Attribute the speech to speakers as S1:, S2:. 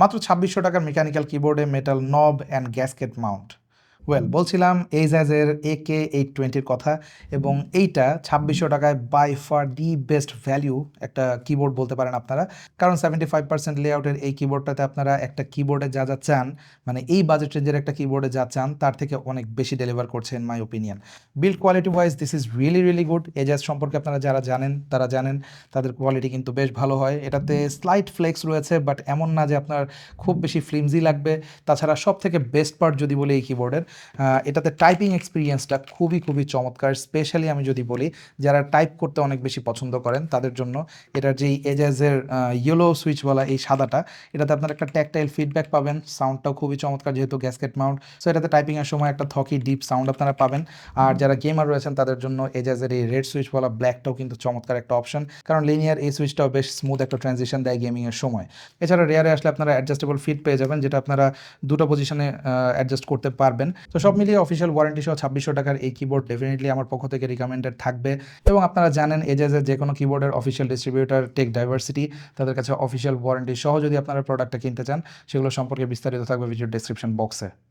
S1: মাত্র ছাব্বিশশো টাকার মেকানিক্যাল কিবোর্ডে মেটাল নব অ্যান্ড গ্যাসকেট মাউন্ট ওয়েল বলছিলাম এইজাজের এ কে এইট টোয়েন্টির কথা এবং এইটা ছাব্বিশশো টাকায় by far the best value একটা কিবোর্ড বলতে পারেন আপনারা। কারণ সেভেন্টি ফাইভ পার্সেন্ট লেআউটের এই কিবোর্ডটাতে আপনারা একটা কিবোর্ডে যা যা চান মানে এই বাজেট রেঞ্জের একটা কিবোর্ডে যা চান, তার থেকে অনেক বেশি ডেলিভার করছে in my opinion build quality wise this is really really good Ejaz সম্পর্কে আপনারা যারা জানেন, তারা জানেন, তাদের কোয়ালিটি কিন্তু বেশ ভালো হয়। এটাতে স্লাইট ফ্লেক্স রয়েছে বাট এমন না যে আপনার খুব বেশি ফ্লিমজি লাগবে। তাছাড়া সব থেকে বেস্ট পার্ট যদি বলি এই কিবোর্ডের এটাতে টাইপিং এক্সপিরিয়েন্সটা খুবই খুবই চমৎকার। স্পেশালি আমি যদি বলি, যারা টাইপ করতে অনেক বেশি পছন্দ করেন, তাদের জন্য এটার যেই এজাজের ইয়েলো সুইচ বলা এই সাদাটা, এটাতে আপনার একটা ট্যাকটাইল ফিডব্যাক পাবেন। সাউন্ডটাও খুবই চমৎকার, যেহেতু গ্যাসকেট মাউন্ট সো এটাতে টাইপিংয়ের সময় একটা থকি ডিপ সাউন্ড আপনারা পাবেন। আর যারা গেমার রয়েছেন, তাদের জন্য এজাজের এই রেড সুইচ বলা ব্ল্যাকটাও কিন্তু চমৎকার একটা অপশন কারণ লিনিয়ার এই সুইচটাও বেশ স্মুথ একটা ট্রানজিশন দেয় গেমিংয়ের সময়। এছাড়া রেয়ারে আসলে আপনারা অ্যাডজাস্টেবল ফিট পেয়ে যাবেন, যেটা আপনারা দুটো পজিশনে অ্যাডজাস্ট করতে পারবেন। তো সব মিলিয়ে অফিসিয়াল ওয়ারেন্টি সহ ছাব্বিশশো টাকার এই কিবোর্ড ডেফিনেটলি আমার পক্ষ থেকে রিকমেন্ডেড থাকবে। এবং আপনারা জানেন এজাজের যে কোনো কিবোর্ডের অফিসিয়াল ডিস্ট্রিবিউটার টেক ডাইভার্সিটি তাদের কাছে অফিসিয়াল ওয়ারেন্টি সহ যদি আপনারা প্রোডাক্টটা কিনতে চান, সেগুলো সম্পর্কে বিস্তারিত থাকবে ভিডিও ডিসক্রিপশন বক্সে